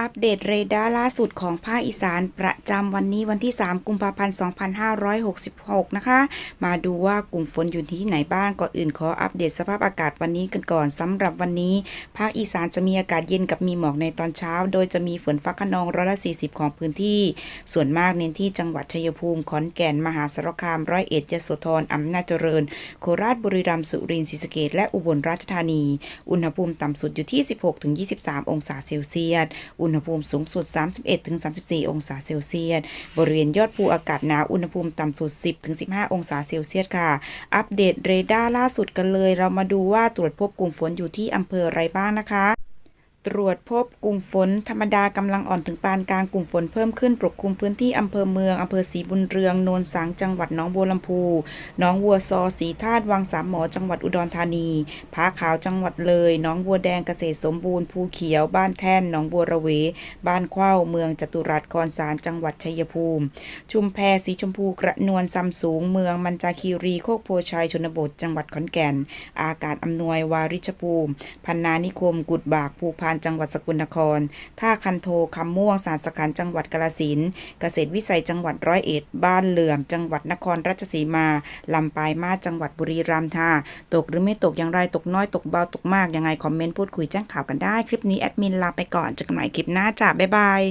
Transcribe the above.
อัปเดตเรดาร์ล่าสุดของภาคอีสานประจำวันนี้วันที่ 3 กุมภาพันธ์ 2566 นะคะ มาดูว่ากลุ่มฝนอยู่ที่ไหนบ้าง ก่อนอื่นขออัปเดตสภาพอากาศวันนี้กันก่อนสำหรับวันนี้ ภาคอีสานจะมีอากาศเย็นกับมีหมอกในตอนเช้า โดยจะมีฝนฟ้าขนองร้อยละ 40 ของพื้นที่ ส่วนมากเน้นที่จังหวัดชัยภูมิ ขอนแก่น มหาสารคาม ร้อยเอ็ดยโสธรอำนาจเจริญ โคราช บุรีรัมย์ สุรินทร์ ศรีสะเกษและอุบลราชธานี อุณหภูมิต่ำสุดอยู่ที่ 16-23 องศาเซลเซียสอุณหภูมิสูงสุด 31-34 องศาเซลเซียส บริเวณยอดภูอากาศหนาว อุณหภูมิต่ำสุด 10-15 องศาเซลเซียสค่ะ อัปเดตเรดาร์ล่าสุดกันเลย เรามาดูว่าตรวจพบกลุ่มฝนอยู่ที่อำเภออะไรบ้างนะคะ ตรวจพบกลุ่มฝนธรรมดากำลังอ่อนถึงปานกลางกลุ่มฝนเพิ่มขึ้นปกคลุมพื้นที่อำเภอเมืองอำเภอศรีบุญเรืองโนนสังจังหวัดหนองบัวลำพูหนองวัวซอสีธาตุวังสามหมอจังหวัดอุดรธานีผาขาวจังหวัดเลยหนองบัวแดงเกษตรสมบูรณ์ภูเขียวบ้านแท่นหนองบัวระเว บ้านเข้าเมืองจตุรัสคอนสารจังหวัดชัยภูมิ ชุมแพสีชมพูกระนวลซัมสูง เมืองมันจาคีรีโคกโพชัยชนบทจังหวัดขอนแก่น อากาศอำนวยวาริชภูมิพันนานิคม กุดบากภูพานจังหวัดสกลนคร ท่าคันโทคำม่วงสารสกันจังหวัดกาลสินเกษตรวิสัยจังหวัดร้อยเอ็ด บ้านเหลื่อม จังหวัดนครราชสีมา ลำปายมาจังหวัดบุรีรัมย์ท่าตกหรือไม่ตกอย่างไรตกน้อยตกเบาตกมากยังไงคอมเมนต์พูดคุยแจ้งข่าวกันได้ คลิปนี้แอดมินลาไปก่อนเจอกันใหม่คลิปหน้าจ้าบ๊ายบาย